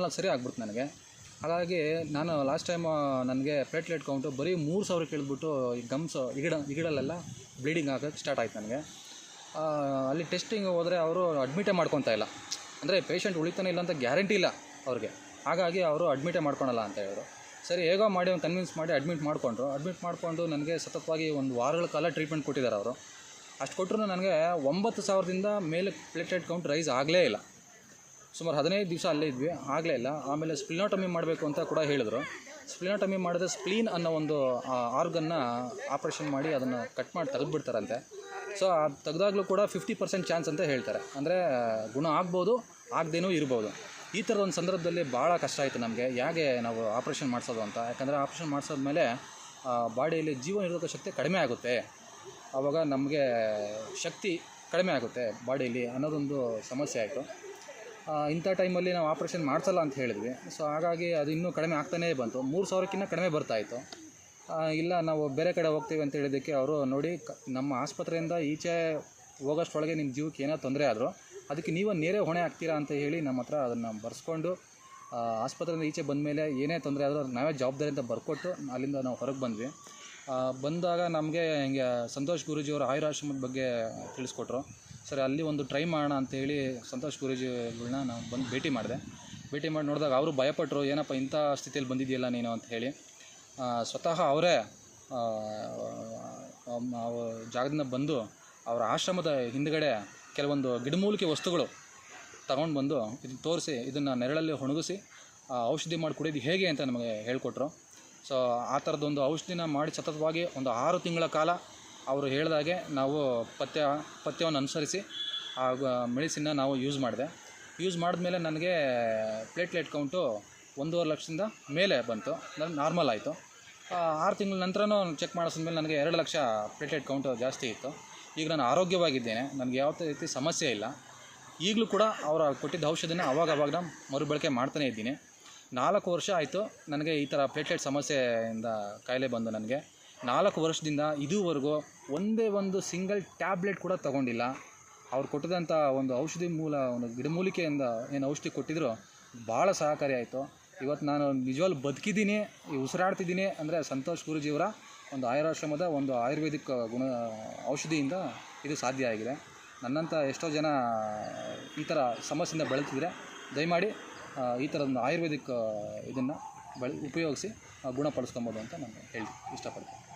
ನಾಲ್ಕು ಸರಿ ಆಗ್ಬಿಡ್ತು ನನಗೆ. ಹಾಗಾಗಿ ನಾನು ಲಾಸ್ಟ್ ಟೈಮ್ ನನಗೆ ಪ್ಲೇಟ್ಲೆಟ್ ಕೌಂಟು ಬರೀ ಮೂರು ಸಾವಿರ ಕೇಳಿದ್ಬಿಟ್ಟು ಈ ಗಮ್ಸ್ ಇಗಿಡ ಇಗಡಲ್ಲೆಲ್ಲ ಬ್ಲೀಡಿಂಗ್ ಆಗೋಕ್ಕೆ ಸ್ಟಾರ್ಟ್ ಆಯ್ತು ನನಗೆ. ಅಲ್ಲಿ ಟೆಸ್ಟಿಂಗ್ ಹೋದರೆ ಅವರು ಅಡ್ಮಿಟೇ ಮಾಡ್ಕೊತಾ ಇಲ್ಲ. ಅಂದರೆ ಪೇಷಂಟ್ ಉಳಿತಾನೆ ಇಲ್ಲ ಅಂತ ಗ್ಯಾರಂಟಿ ಇಲ್ಲ ಅವ್ರಿಗೆ. ಹಾಗಾಗಿ ಅವರು ಅಡ್ಮಿಟೇ ಮಾಡ್ಕೊಳಲ್ಲ ಅಂತ ಹೇಳಿದ್ರು. ಸರಿ, ಹೇಗೋ ಮಾಡಿ ಒಂದು ಕನ್ವಿನ್ಸ್ ಮಾಡಿ ಅಡ್ಮಿಟ್ ಮಾಡಿಕೊಂಡ್ರು. ಅಡ್ಮಿಟ್ ಮಾಡಿಕೊಂಡು ನನಗೆ ಸತತವಾಗಿ ಒಂದು ವಾರಗಳ ಕಾಲ ಟ್ರೀಟ್ಮೆಂಟ್ ಕೊಟ್ಟಿದ್ದಾರೆ ಅವರು. ಅಷ್ಟು ಕೊಟ್ಟರು ನನಗೆ ಒಂಬತ್ತು ಸಾವಿರದಿಂದ ಮೇಲೆ ಪ್ಲೇಟ್ಲೆಟ್ ಕೌಂಟ್ ರೈಸ್ ಆಗಲೇ ಇಲ್ಲ. ಸುಮಾರು ಹದಿನೈದು ದಿವಸ ಅಲ್ಲೇ ಇದ್ವಿ, ಆಗಲೇ ಇಲ್ಲ. ಆಮೇಲೆ ಸ್ಪ್ಲಿನೋಟಮಿ ಮಾಡಬೇಕು ಅಂತ ಕೂಡ ಹೇಳಿದ್ರು. ಸ್ಪ್ಲಿನೋಟಮಿ ಮಾಡಿದ್ರೆ ಸ್ಪ್ಲೀನ್ ಅನ್ನೋ ಒಂದು ಆರ್ಗನ್ನ ಆಪ್ರೇಷನ್ ಮಾಡಿ ಅದನ್ನು ಕಟ್ ಮಾಡಿ ತೆಗೆದುಬಿಡ್ತಾರಂತೆ. ಸೊ, ಅದು ತೆಗೆದಾಗಲೂ ಕೂಡ ಫಿಫ್ಟಿ ಪರ್ಸೆಂಟ್ ಚಾನ್ಸ್ ಅಂತ ಹೇಳ್ತಾರೆ. ಅಂದರೆ, ಗುಣ ಆಗ್ಬೋದು, ಆಗದೇನೂ ಇರ್ಬೋದು. ಈ ಥರದ ಒಂದು ಸಂದರ್ಭದಲ್ಲಿ ಭಾಳ ಕಷ್ಟ ಆಯಿತು ನಮಗೆ. ಹೇಗೆ ನಾವು ಆಪ್ರೇಷನ್ ಮಾಡಿಸೋದು ಅಂತ. ಯಾಕಂದರೆ ಆಪ್ರೇಷನ್ ಮಾಡಿಸೋದ್ಮೇಲೆ ಬಾಡಿಯಲ್ಲಿ ಜೀವ ನಿರೋಧಕ ಶಕ್ತಿ ಕಡಿಮೆ ಆಗುತ್ತೆ. ಆವಾಗ ನಮಗೆ ಶಕ್ತಿ ಕಡಿಮೆ ಆಗುತ್ತೆ ಬಾಡಿಯಲ್ಲಿ ಅನ್ನೋದೊಂದು ಸಮಸ್ಯೆ ಆಯಿತು. ಇಂಥ ಟೈಮಲ್ಲಿ ನಾವು ಆಪ್ರೇಷನ್ ಮಾಡಿಸಲ್ಲ ಅಂತ ಹೇಳಿದ್ವಿ. ಸೊ ಹಾಗಾಗಿ ಅದು ಇನ್ನೂ ಕಡಿಮೆ ಆಗ್ತಾನೇ ಬಂತು. ಮೂರು ಸಾವಿರಕ್ಕಿಂತ ಕಡಿಮೆ ಬರ್ತಾಯಿತ್ತು ಇಲ್ಲ, ನಾವು ಬೇರೆ ಕಡೆ ಹೋಗ್ತೀವಿ ಅಂತ ಹೇಳಿದ್ದಕ್ಕೆ ಅವರು ನೋಡಿ ನಮ್ಮ ಆಸ್ಪತ್ರೆಯಿಂದ ಈಚೆ ಹೋಗೋಷ್ಟೊಳಗೆ ನಿಮ್ಮ ಜೀವಕ್ಕೆ ಏನೋ ತೊಂದರೆ ಆದರೂ ಅದಕ್ಕೆ ನೀವು ನೇರೇ ಹೊಣೆ ಆಗ್ತೀರಾ ಅಂತ ಹೇಳಿ ನಮ್ಮ ಹತ್ರ ಅದನ್ನು ಬರೆಸ್ಕೊಂಡು ಆಸ್ಪತ್ರೆಯಿಂದ ಈಚೆ ಬಂದ ಮೇಲೆ ಏನೇ ತೊಂದರೆ ಆದರೂ ನಾವೇ ಜವಾಬ್ದಾರಿ ಅಂತ ಬರ್ಕೊಟ್ಟು ಅಲ್ಲಿಂದ ನಾವು ಹೊರಗೆ ಬಂದ್ವಿ. ಬಂದಾಗ ನಮಗೆ ಹಿಂಗೆ ಸಂತೋಷ್ ಗುರೂಜಿಯವರ ಆಯುರಾಶ್ರಮದ ಬಗ್ಗೆ ತಿಳಿಸ್ಕೊಟ್ರು. ಸರಿ, ಅಲ್ಲಿ ಒಂದು ಟ್ರೈ ಮಾಡೋಣ ಅಂತೇಳಿ ಸಂತೋಷ್ ಗುರೂಜಿಗಳನ್ನ ನಾನು ಬಂದು ಭೇಟಿ ಮಾಡಿದೆ. ಭೇಟಿ ಮಾಡಿ ನೋಡಿದಾಗ ಅವರು ಭಯಪಟ್ಟರು ಏನಪ್ಪ ಇಂಥ ಸ್ಥಿತಿಯಲ್ಲಿ ಬಂದಿದೆಯಲ್ಲ ನೀನು ಅಂತ ಹೇಳಿ. ಸ್ವತಃ ಅವರೇ ಜಾಗದಿಂದ ಬಂದು ಅವರ ಆಶ್ರಮದ ಹಿಂದ್ಗಡೆ ಕೆಲವೊಂದು ಗಿಡಮೂಲಿಕೆ ವಸ್ತುಗಳು ತಗೊಂಡು ಬಂದು ಇದನ್ನು ತೋರಿಸಿ, ಇದನ್ನು ನೆರಳಲ್ಲಿ ಒಣಗಿಸಿ ಔಷಧಿ ಮಾಡಿ ಕುಡಿಯೋದು ಹೇಗೆ ಅಂತ ನಮಗೆ ಹೇಳಿಕೊಟ್ರು. ಸೊ, ಆ ಥರದ್ದೊಂದು ಔಷಧಿನ ಮಾಡಿ ಸತತವಾಗಿ ಒಂದು ಆರು ತಿಂಗಳ ಕಾಲ ಅವರು ಹೇಳಿದಾಗೆ ನಾವು ಪಥ್ಯ, ಪಥ್ಯವನ್ನು ಅನುಸರಿಸಿ ಆ ಮೆಡಿಸಿನ್ನ ನಾವು ಯೂಸ್ ಮಾಡಿದೆ. ಯೂಸ್ ಮಾಡಿದ್ಮೇಲೆ ನನಗೆ ಪ್ಲೇಟ್ಲೆಟ್ ಕೌಂಟು ಒಂದೂವರೆ ಲಕ್ಷದಿಂದ ಮೇಲೆ ಬಂತು. ನನ್ನ ನಾರ್ಮಲ್ ಆಯಿತು. ಆರು ತಿಂಗಳ ನಂತರನೂ ಚೆಕ್ ಮಾಡಿಸಿದ್ಮೇಲೆ ನನಗೆ ಎರಡು ಲಕ್ಷ ಪ್ಲೇಟ್ಲೆಟ್ ಕೌಂಟು ಜಾಸ್ತಿ ಇತ್ತು. ಈಗ ನಾನು ಆರೋಗ್ಯವಾಗಿದ್ದೇನೆ. ನನಗೆ ಯಾವ ರೀತಿ ಸಮಸ್ಯೆ ಇಲ್ಲ. ಈಗಲೂ ಕೂಡ ಅವರ ಕೊಟ್ಟಿದ್ದ ಔಷಧಿನ ಅವಾಗ ಅವಾಗ ಮರುಬಳಕೆ ಮಾಡ್ತಾನೇ ಇದ್ದೀನಿ. ನಾಲ್ಕು ವರ್ಷ ಆಯಿತು ನನಗೆ ಈ ಥರ ಪ್ಲೇಟ್ಲೆಟ್ ಸಮಸ್ಯೆಯಿಂದ ಕಾಯಿಲೆ ಬಂದು ನನಗೆ. ನಾಲ್ಕು ವರ್ಷದಿಂದ ಇದುವರೆಗೂ ಒಂದೇ ಒಂದು ಸಿಂಗಲ್ ಟ್ಯಾಬ್ಲೆಟ್ ಕೂಡ ತಗೊಂಡಿಲ್ಲ. ಅವ್ರು ಕೊಟ್ಟಿದಂಥ ಒಂದು ಔಷಧಿ ಮೂಲ, ಒಂದು ಗಿಡಮೂಲಿಕೆಯಿಂದ ಏನು ಔಷಧಿ ಕೊಟ್ಟಿದ್ರು, ಭಾಳ ಸಹಕಾರಿ ಆಯಿತು. ಇವತ್ತು ನಾನು ನಿಜವಾಗ್ಲು ಬದುಕಿದ್ದೀನಿ, ಉಸಿರಾಡ್ತಿದ್ದೀನಿ ಅಂದರೆ ಸಂತೋಷ್ ಗುರುಜಿಯವರ ಒಂದು ಆಯುರಾಶ್ರಮದ ಒಂದು ಆಯುರ್ವೇದಿಕ್ ಗುಣ, ಔಷಧಿಯಿಂದ ಇದು ಸಾಧ್ಯ ಆಗಿದೆ. ನನ್ನಂಥ ಎಷ್ಟೋ ಜನ ಈ ಥರ ಸಮಸ್ಯೆಯಿಂದ ಬಳಲ್ತಿದ್ರೆ, ದಯಮಾಡಿ ಈ ಥರದ ಆಯುರ್ವೇದಿಕ್ ಇದನ್ನು ಬಳ ಉಪಯೋಗಿಸಿ ಗುಣಪಡಿಸ್ಕೊಬೋದು ಅಂತ ನಾನು ಹೇಳಿ, ಇಷ್ಟಪಡ್ತೀನಿ.